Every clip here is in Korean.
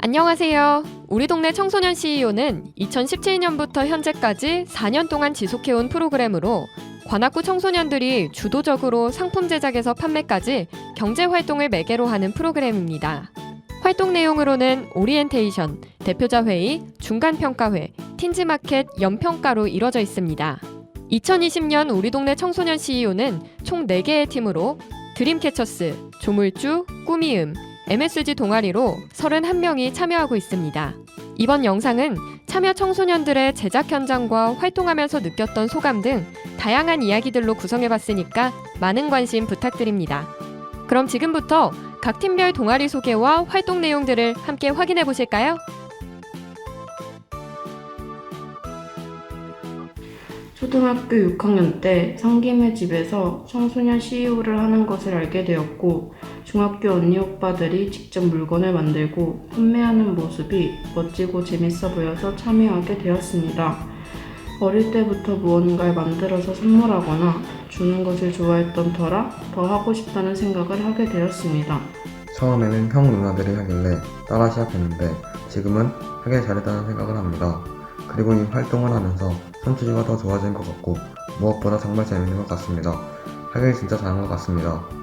안녕하세요. 우리 동네 청소년 CEO는 2017년부터 현재까지 4년 동안 지속해온 프로그램으로 관악구 청소년들이 주도적으로 상품 제작에서 판매까지 경제 활동을 매개로 하는 프로그램입니다. 활동 내용으로는 오리엔테이션, 대표자 회의, 중간 평가회, 틴즈마켓 연평가로 이뤄져 있습니다. 2020년 우리 동네 청소년 CEO는 총 4개의 팀으로 드림캐쳐스, 조물주, 꾸미음, MSG 동아리로 31명이 참여하고 있습니다. 이번 영상은 참여 청소년들의 제작 현장과 활동하면서 느꼈던 소감 등 다양한 이야기들로 구성해봤으니까 많은 관심 부탁드립니다. 그럼 지금부터 각 팀별 동아리 소개와 활동 내용들을 함께 확인해 보실까요? 초등학교 6학년 때 상김의 집에서 청소년 CEO를 하는 것을 알게 되었고 중학교 언니 오빠들이 직접 물건을 만들고 판매하는 모습이 멋지고 재밌어 보여서 참여하게 되었습니다. 어릴 때부터 무언가를 만들어서 선물하거나 주는 것을 좋아했던 터라 더 하고 싶다는 생각을 하게 되었습니다. 처음에는 형 누나들이 하길래 따라 시작했는데 지금은 하길 잘했다는 생각을 합니다. 그리고 이 활동을 하면서 손재주가 더 좋아진 것 같고 무엇보다 정말 재밌는 것 같습니다. 하길 진짜 잘한 것 같습니다.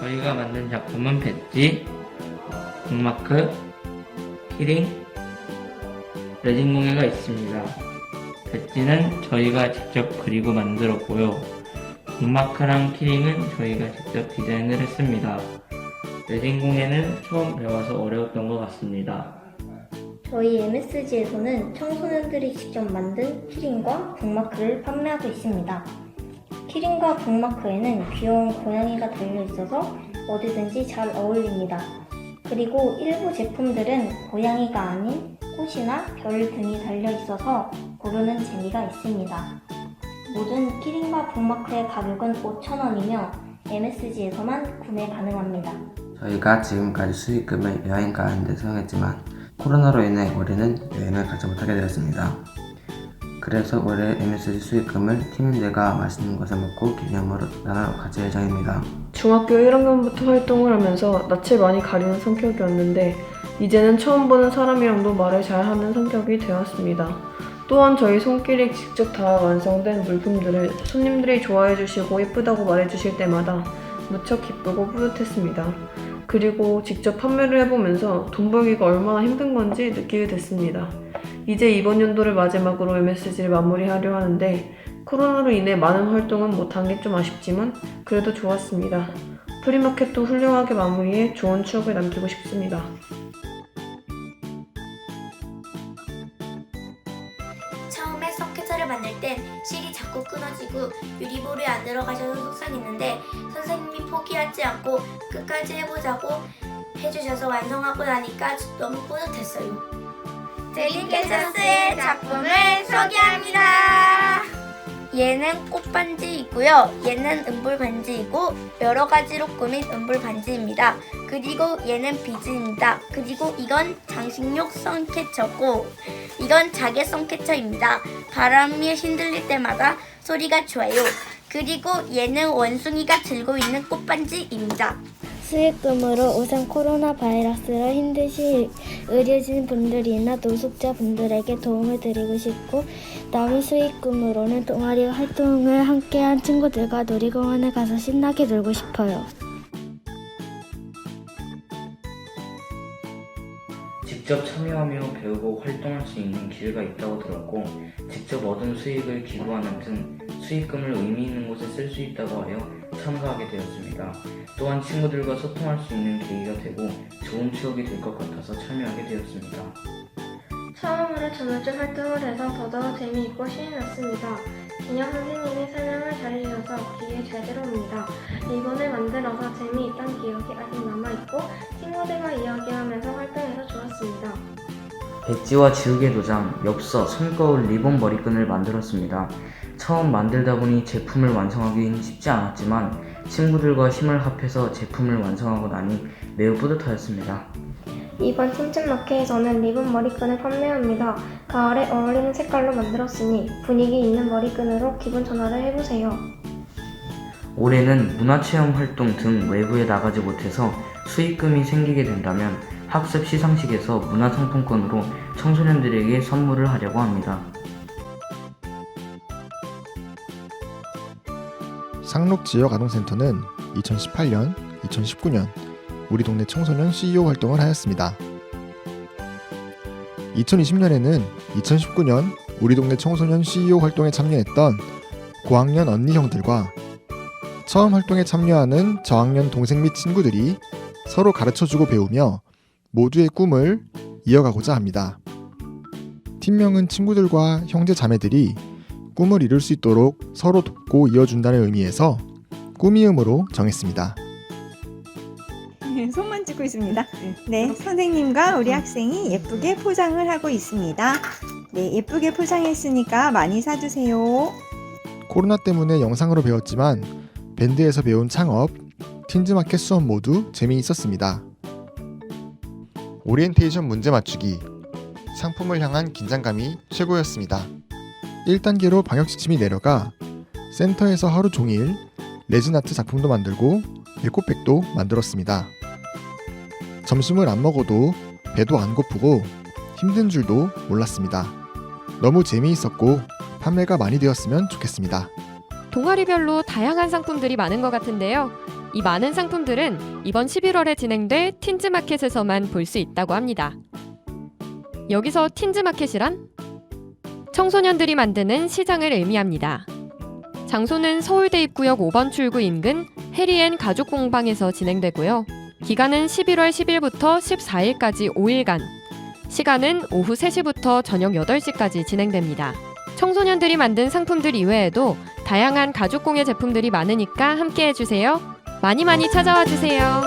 저희가 만든 작품은 배지, 북마크, 키링, 레진 공예가 있습니다. 배지는 저희가 직접 그리고 만들었고요. 북마크랑 키링은 저희가 직접 디자인을 했습니다. 레진 공예는 처음 배워서 어려웠던 것 같습니다. 저희 MSG에서는 청소년들이 직접 만든 키링과 북마크를 판매하고 있습니다. 키링과 북마크에는 귀여운 고양이가 달려있어서 어디든지 잘 어울립니다. 그리고 일부 제품들은 고양이가 아닌 꽃이나 별 등이 달려있어서 고르는 재미가 있습니다. 모든 키링과 북마크의 가격은 5,000원이며 MSG에서만 구매 가능합니다. 저희가 지금까지 수익금을 여행 가는 데 사용했지만 코로나로 인해 올해는 여행을 가지 못하게 되었습니다. 그래서 올해 MSG 수익금을 팀원들과 맛있는 것을 먹고 기념으로 나눠 가질 예정입니다. 중학교 1학년부터 활동을 하면서 낯을 많이 가리는 성격이었는데 이제는 처음 보는 사람이랑도 말을 잘하는 성격이 되었습니다. 또한 저희 손길이 직접 다 완성된 물품들을 손님들이 좋아해 주시고 예쁘다고 말해 주실 때마다 무척 기쁘고 뿌듯했습니다. 그리고 직접 판매를 해보면서 돈 벌기가 얼마나 힘든 건지 느끼게 됐습니다. 이제 이번 연도를 마지막으로 MSG를 마무리하려 하는데 코로나로 인해 많은 활동은 못한 게 좀 아쉽지만 그래도 좋았습니다. 프리마켓도 훌륭하게 마무리해 좋은 추억을 남기고 싶습니다. 처음에 서킷을 만들 땐 실이 자꾸 끊어지고 유리볼이 안 들어가셔서 속상했는데 선생님이 포기하지 않고 끝까지 해보자고 해주셔서 완성하고 나니까 너무 뿌듯했어요. 젤리캐쳐스의 작품을 소개합니다. 얘는 꽃반지이고요. 얘는 은불 반지이고 여러 가지로 꾸민 은불 반지입니다. 그리고 얘는 비즈입니다. 그리고 이건 장식용 선캐쳐고 이건 자개 선캐쳐입니다. 바람이 흔들릴 때마다 소리가 좋아요. 그리고 얘는 원숭이가 들고 있는 꽃반지입니다. 수익금으로 우선 코로나 바이러스로 힘드신 의료진 분들이나 노숙자 분들에게 도움을 드리고 싶고 남은 수익금으로는 동아리 활동을 함께한 친구들과 놀이공원에 가서 신나게 놀고 싶어요. 직접 참여하며 배우고 활동할 수 있는 기회가 있다고 들었고 직접 얻은 수익을 기부하는 등 수익금을 의미 있는 곳에 쓸 수 있다고 하여 참가하게 되었습니다. 또한 친구들과 소통할 수 있는 계기가 되고 좋은 추억이 될 것 같아서 참여하게 되었습니다. 처음으로 저물주 활동을 해서 더더욱 재미있고 신이 났습니다. 기념 선생님이 설명을 잘해주셔서 귀에 잘 들어옵니다. 리본을 만들어서 재미있던 기억이 아직 남아있고 친구들과 이야기하면서 활동해서 좋았습니다. 배지와 지우개 도장, 엽서, 손거울, 리본 머리끈을 만들었습니다. 처음 만들다 보니 제품을 완성하기는 쉽지 않았지만 친구들과 힘을 합해서 제품을 완성하고 나니 매우 뿌듯하였습니다. 이번 틈틈마켓에서는 리본 머리끈을 판매합니다. 가을에 어울리는 색깔로 만들었으니 분위기 있는 머리끈으로 기분 전환을 해보세요. 올해는 문화체험 활동 등 외부에 나가지 못해서 수익금이 생기게 된다면 학습 시상식에서 문화상품권으로 청소년들에게 선물을 하려고 합니다. 상록 지역 아동센터는 2018년, 2019년 우리 동네 청소년 CEO 활동을 하였습니다. 2020년에는 2019년 우리 동네 청소년 CEO 활동에 참여했던 고학년 언니 형들과 처음 활동에 참여하는 저학년 동생 및 친구들이 서로 가르쳐주고 배우며 모두의 꿈을 이어가고자 합니다. 팀명은 친구들과 형제 자매들이 꿈을 이룰 수 있도록 서로 돕고 이어준다는 의미에서 꿈이음으로 정했습니다. 손만 찍고 있습니다. 네, 선생님과 우리 학생이 예쁘게 포장을 하고 있습니다. 네, 예쁘게 포장했으니까 많이 사주세요. 코로나 때문에 영상으로 배웠지만 밴드에서 배운 창업, 틴즈마켓 수업 모두 재미있었습니다. 오리엔테이션 문제 맞추기, 상품을 향한 긴장감이 최고였습니다. 1단계로 방역 지침이 내려가 센터에서 하루 종일 레진 아트 작품도 만들고 에코백도 만들었습니다. 점심을 안 먹어도 배도 안 고프고 힘든 줄도 몰랐습니다. 너무 재미있었고 판매가 많이 되었으면 좋겠습니다. 동아리별로 다양한 상품들이 많은 것 같은데요. 이 많은 상품들은 이번 11월에 진행될 틴즈마켓에서만 볼 수 있다고 합니다. 여기서 틴즈마켓이란 청소년들이 만드는 시장을 의미합니다. 장소는 서울대 입구역 5번 출구 인근 해리앤 가죽 공방에서 진행되고요. 기간은 11월 10일부터 14일까지 5일간, 시간은 오후 3시부터 저녁 8시까지 진행됩니다. 청소년들이 만든 상품들 이외에도 다양한 가죽 공예 제품들이 많으니까 함께 해주세요. 많이 많이 찾아와 주세요.